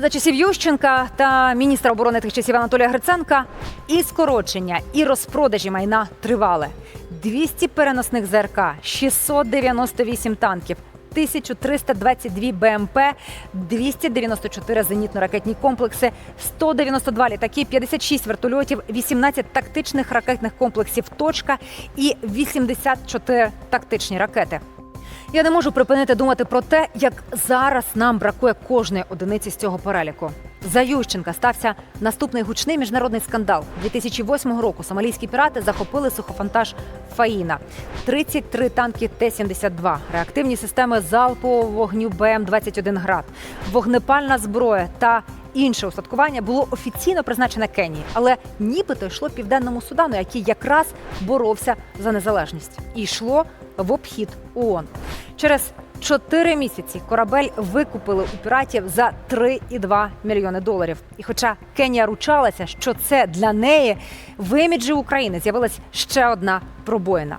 За часів Ющенка та міністра оборони тих часів Анатолія Гриценка і скорочення, і розпродажі майна тривали. 200 переносних ЗРК, 698 танків, 1322 БМП, 294 зенітно-ракетні комплекси, 192 літаки, 56 вертольотів, 18 тактичних ракетних комплексів «Точка» і 84 тактичні ракети. Я не можу припинити думати про те, як зараз нам бракує кожної одиниці з цього переліку. За Ющенка стався наступний гучний міжнародний скандал. 2008 року сомалійські пірати захопили сухофонтаж Фаїна, 33 танки Т-72, реактивні системи залпового вогню БМ-21 град, вогнепальна зброя та інше устаткування було офіційно призначене Кенії, але нібито йшло південному Судану, який якраз боровся за незалежність, і йшло в обхід ООН. Через чотири місяці корабель викупили у піратів за 3,2 мільйони доларів. І хоча Кенія ручалася, що це для неї в іміджі України з'явилась ще одна пробоїна.